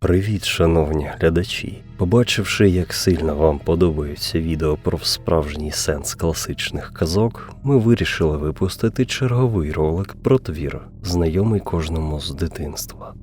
Привіт, шановні глядачі! Побачивши, як сильно вам подобаються відео про справжній сенс класичних казок, ми вирішили випустити черговий ролик про твір, знайомий кожному з дитинства.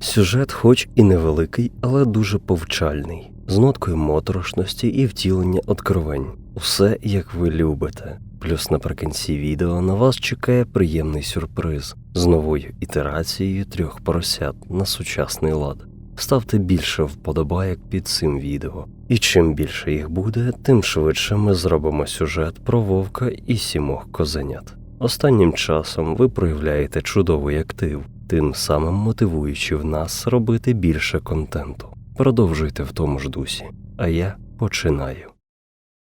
Сюжет, хоч і невеликий, але дуже повчальний, з ноткою моторошності і втілення откровень. Усе як ви любите. Плюс наприкінці відео на вас чекає приємний сюрприз з новою ітерацією трьох поросят на сучасний лад. Ставте більше вподобайок під цим відео, і чим більше їх буде, тим швидше ми зробимо сюжет про вовка і сімох козенят. Останнім часом ви проявляєте чудовий актив, тим самим мотивуючи в нас робити більше контенту. Продовжуйте в тому ж дусі, а я починаю.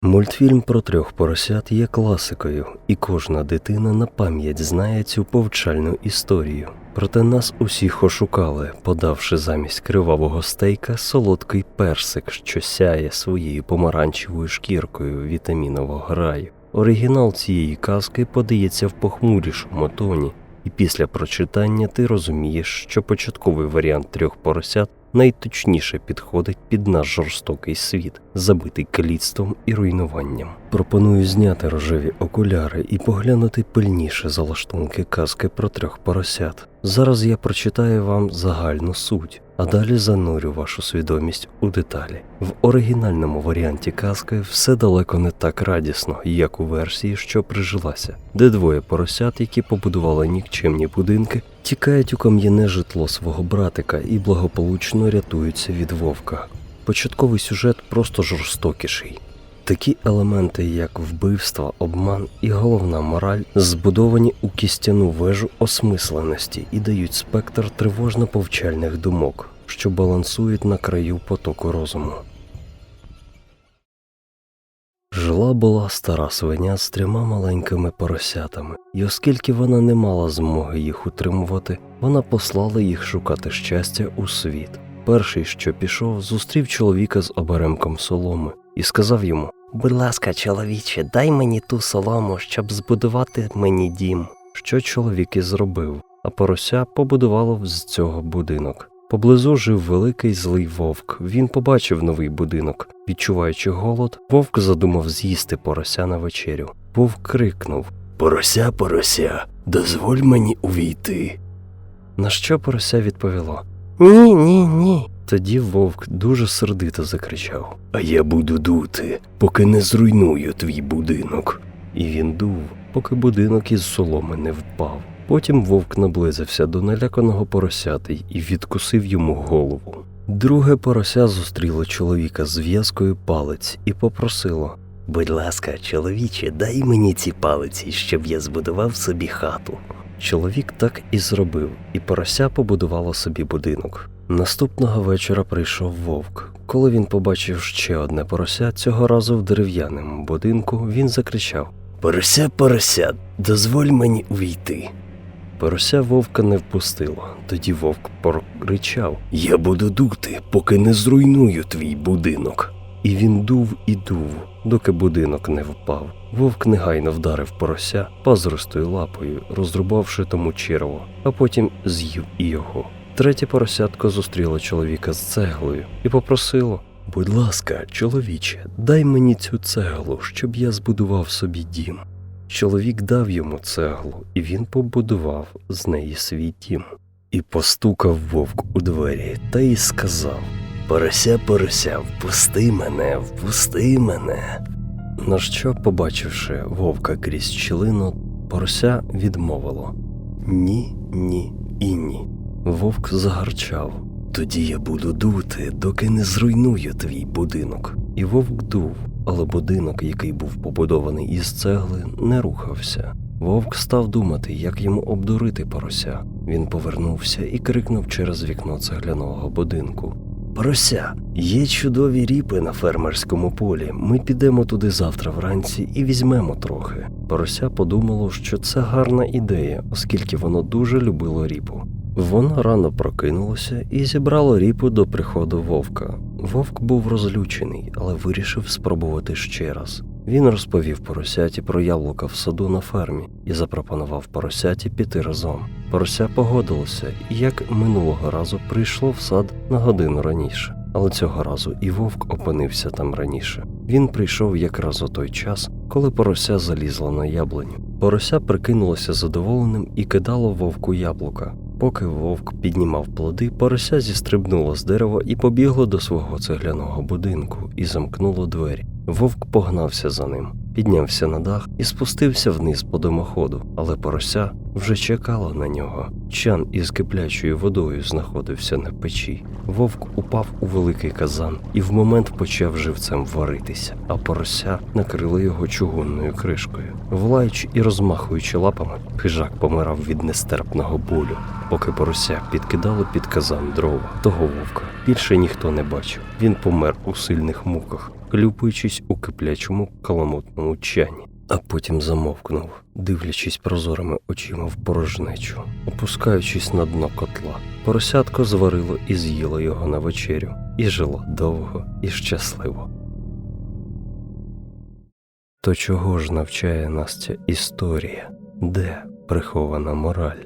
Мультфільм про трьох поросят є класикою, і кожна дитина на пам'ять знає цю повчальну історію. Проте нас усіх ошукали, подавши замість кривавого стейка солодкий персик, що сяє своєю помаранчевою шкіркою вітамінового граю. Оригінал цієї казки подається в похмурішому тоні, і після прочитання ти розумієш, що початковий варіант трьох поросят найточніше підходить під наш жорстокий світ, забитий каліцтвом і руйнуванням. Пропоную зняти рожеві окуляри і поглянути пильніше залаштунки казки про трьох поросят. Зараз я прочитаю вам загальну суть, а далі занурю вашу свідомість у деталі. В оригінальному варіанті казки все далеко не так радісно, як у версії, що прижилася, де двоє поросят, які побудували нікчемні будинки, тікають у кам'яне житло свого братика і благополучно рятуються від вовка. Початковий сюжет просто жорстокіший. Такі елементи, як вбивство, обман і головна мораль, збудовані у кістяну вежу осмисленості і дають спектр тривожно повчальних думок, що балансують на краю потоку розуму. Жила була стара свиня з трьома маленькими поросятами, і оскільки вона не мала змоги їх утримувати, вона послала їх шукати щастя у світ. Перший, що пішов, зустрів чоловіка з оберемком соломи і сказав йому Будь ласка, чоловіче, дай мені ту солому, щоб збудувати мені дім. Що чоловік і зробив, а порося побудувало з цього будинок. Поблизу жив великий злий вовк. Він побачив новий будинок. Відчуваючи голод, вовк задумав з'їсти порося на вечерю. Вовк крикнув Порося, порося, дозволь мені увійти. На що порося відповіло Ні, ні, ні. Тоді вовк дуже сердито закричав А я буду дути, поки не зруйную твій будинок. І він дув, поки будинок із соломи не впав. Потім вовк наблизився до наляканого поросяти і відкусив йому голову. Друге порося зустріло чоловіка з в'язкою палець і попросило Будь ласка, чоловіче, дай мені ці палиці, щоб я збудував собі хату. Чоловік так і зробив, і порося побудувало собі будинок. Наступного вечора прийшов вовк. Коли він побачив ще одне порося, цього разу в дерев'яному будинку, він закричав Порося, порося, дозволь мені увійти. Порося вовка не впустило. Тоді вовк прокричав Я буду дути, поки не зруйную твій будинок. І він дув і дув, доки будинок не впав. Вовк негайно вдарив порося пазуристою лапою, розрубавши тому черво, а потім з'їв і його. Третє поросятко зустріло чоловіка з цеглою і попросило Будь ласка, чоловіче, дай мені цю цеглу, щоб я збудував собі дім. Чоловік дав йому цеглу, і він побудував з неї свій дім. І постукав вовк у двері та й сказав Порося, порося, впусти мене, впусти мене. На що, побачивши вовка крізь щілину, порося відмовило Ні, ні і ні. Вовк загарчав. Тоді я буду дути, доки не зруйную твій будинок. І вовк дув, але будинок, який був побудований із цегли, не рухався. Вовк став думати, як йому обдурити порося. Він повернувся і крикнув через вікно цегляного будинку. Порося, є чудові ріпи на фермерському полі. Ми підемо туди завтра вранці і візьмемо трохи. Порося подумало, що це гарна ідея, оскільки воно дуже любило ріпу. Воно рано прокинулося і зібрало ріпу до приходу вовка. Вовк був розлючений, але вирішив спробувати ще раз. Він розповів поросяті про яблука в саду на фермі і запропонував поросяті піти разом. Порося погодилося як минулого разу прийшло в сад на годину раніше. Але цього разу і вовк опинився там раніше. Він прийшов якраз у той час, коли порося залізла на яблуню. Порося прикинулося задоволеним і кидало вовку яблука. Поки вовк піднімав плоди, порося зістрибнуло з дерева і побігло до свого цегляного будинку і замкнуло двері. Вовк погнався за ним, піднявся на дах і спустився вниз по димоходу, але порося вже чекало на нього. Чан із киплячою водою знаходився на печі. Вовк упав у великий казан і в момент почав живцем варитися, а порося накрило його чугунною кришкою. Влаючи і розмахуючи лапами, хижак помирав від нестерпного болю. Поки порося підкидало під казан дрова, того вовка більше ніхто не бачив. Він помер у сильних муках, хлюпаючись у киплячому каламутному чані. А потім замовкнув, дивлячись прозорими очима в порожнечу, опускаючись на дно котла. Поросятко зварило і з'їло його на вечерю, і жило довго і щасливо. То чого ж навчає нас ця історія? Де прихована мораль?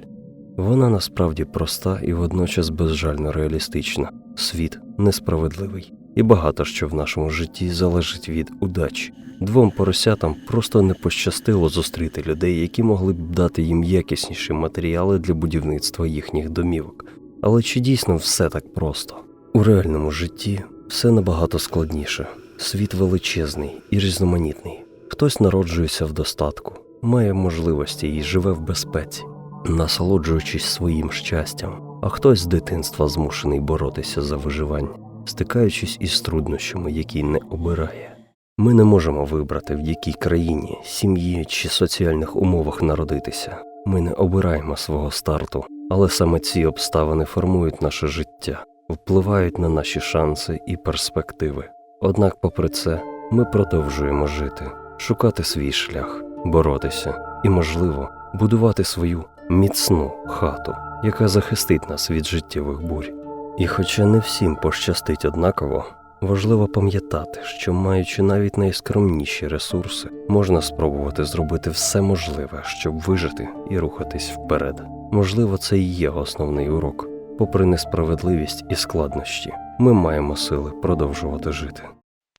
Вона насправді проста і водночас безжально реалістична. Світ несправедливий, і багато що в нашому житті залежить від удачі. Двом поросятам просто не пощастило зустріти людей, які могли б дати їм якісніші матеріали для будівництва їхніх домівок. Але чи дійсно все так просто? У реальному житті все набагато складніше. Світ величезний і різноманітний. Хтось народжується в достатку, має можливості і живе в безпеці, насолоджуючись своїм щастям, а хтось з дитинства змушений боротися за виживання, стикаючись із труднощами, які не обирає. Ми не можемо вибрати, в якій країні, сім'ї чи соціальних умовах народитися. Ми не обираємо свого старту, але саме ці обставини формують наше життя, впливають на наші шанси і перспективи. Однак, попри це, ми продовжуємо жити, шукати свій шлях, боротися і, можливо, будувати свою міцну хату, яка захистить нас від життєвих бурь. І хоча не всім пощастить однаково, важливо пам'ятати, що маючи навіть найскромніші ресурси, можна спробувати зробити все можливе, щоб вижити і рухатись вперед. Можливо, це і є основний урок. Попри несправедливість і складнощі, ми маємо сили продовжувати жити.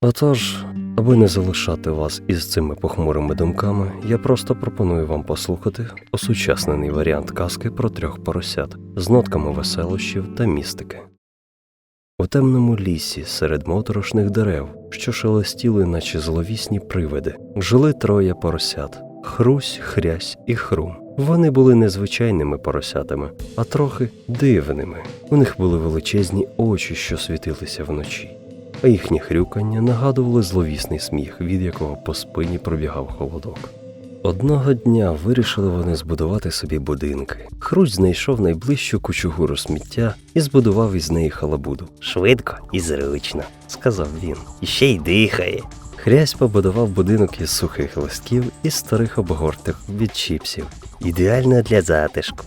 Отож, аби не залишати вас із цими похмурими думками, я просто пропоную вам послухати осучаснений варіант казки про трьох поросят з нотками веселощів та містики. У темному лісі серед моторошних дерев, що шелестіли, наче зловісні привиди, жили троє поросят Хрусь, Хрясь і Хрум. Вони були не звичайними поросятами, а трохи дивними. У них були величезні очі, що світилися вночі, а їхнє хрюкання нагадувало зловісний сміх, від якого по спині пробігав холодок. Одного дня вирішили вони збудувати собі будинки. Хрусь знайшов найближчу кучугуру сміття і збудував із неї халабуду. Швидко і зручно, Сказав він. і ще й дихає. Хрясь побудував будинок із сухих листків і старих обгорток від чіпсів. Ідеально для затишку,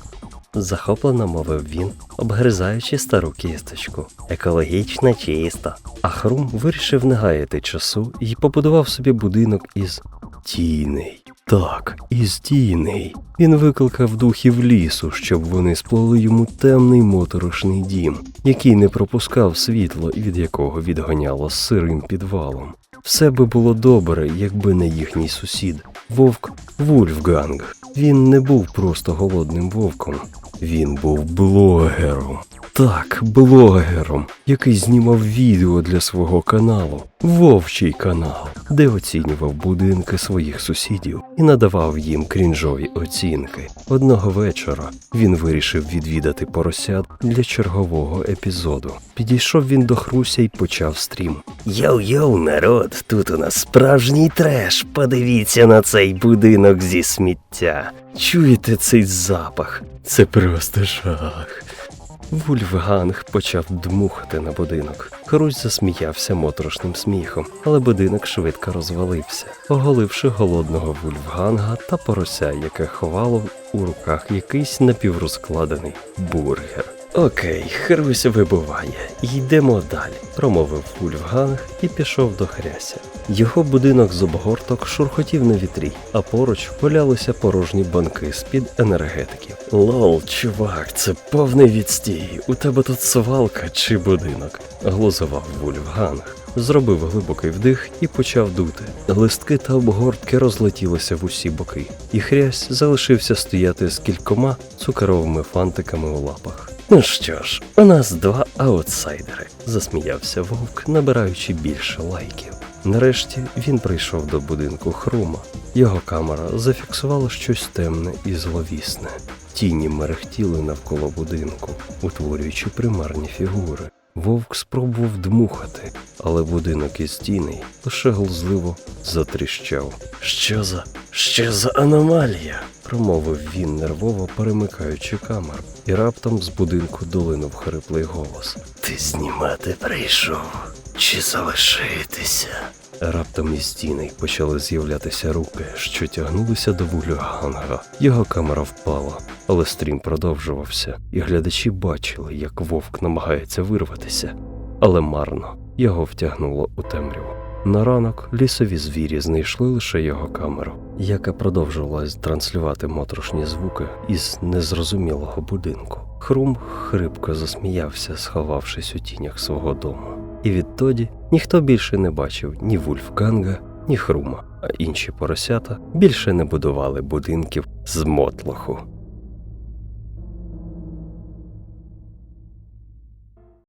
Захоплено мовив він, обгризаючи стару кісточку. екологічно чисто. А Хрум вирішив не гаяти часу і побудував собі будинок із тіней. Так, із тіней. Він викликав духів лісу, щоб вони сплели йому темний моторошний дім, який не пропускав світло і від якого відганяло сирим підвалом. Все би було добре, якби не їхній сусід, вовк Вульфганг. Він не був просто голодним вовком, він був блогером. Так, блогером, який знімав відео для свого каналу, вовчий канал, де оцінював будинки своїх сусідів і надавав їм крінжові оцінки. Одного вечора він вирішив відвідати поросят для чергового епізоду. Підійшов він до Хруся і почав стрім. Йоу-йоу, народ, тут у нас справжній треш. Подивіться на цей будинок зі сміття. Чуєте цей запах? Це просто жах. Вульфганг почав дмухати на будинок. Хрусь засміявся моторошним сміхом, але будинок швидко розвалився, оголивши голодного вульфганга та порося, яке ховало у руках якийсь напіврозкладений бургер. Окей, Хрусь вибуває. Йдемо далі, промовив Вульфганг і пішов до хряся. Його будинок з обгорток шурхотів на вітрі, а поруч валялися порожні банки з-під енергетиків. Лол, чувак, це повний відстій. У тебе тут свалка чи будинок? глузував Вульфганг. Зробив глибокий вдих і почав дути. Листки та обгортки розлетілися в усі боки, і хрясь залишився стояти з кількома цукровими фантиками у лапах. Ну що ж, у нас два аутсайдери, засміявся вовк, набираючи більше лайків. Нарешті він прийшов до будинку Хрума. Його камера зафіксувала щось темне і зловісне. Тіні мерехтіли навколо будинку, утворюючи примарні фігури. Вовк спробував дмухати, але будинок і стіни лише глузливо затріщав. Що за що за аномалія? промовив він нервово перемикаючи камеру, і раптом з будинку долинув хриплий голос. Ти знімати прийшов чи залишитися? Раптом із тіней почали з'являтися руки, що тягнулися до вуглю ганга. Його камера впала, але стрім продовжувався, і глядачі бачили, як вовк намагається вирватися, але марно його втягнуло у темряву. На ранок лісові звірі знайшли лише його камеру, яка продовжувала транслювати моторошні звуки із незрозумілого будинку. Хрум хрипко засміявся, сховавшись у тінях свого дому. І відтоді ніхто більше не бачив ні Вульфганга, ні Хрума, а інші поросята більше не будували будинків з мотлоху.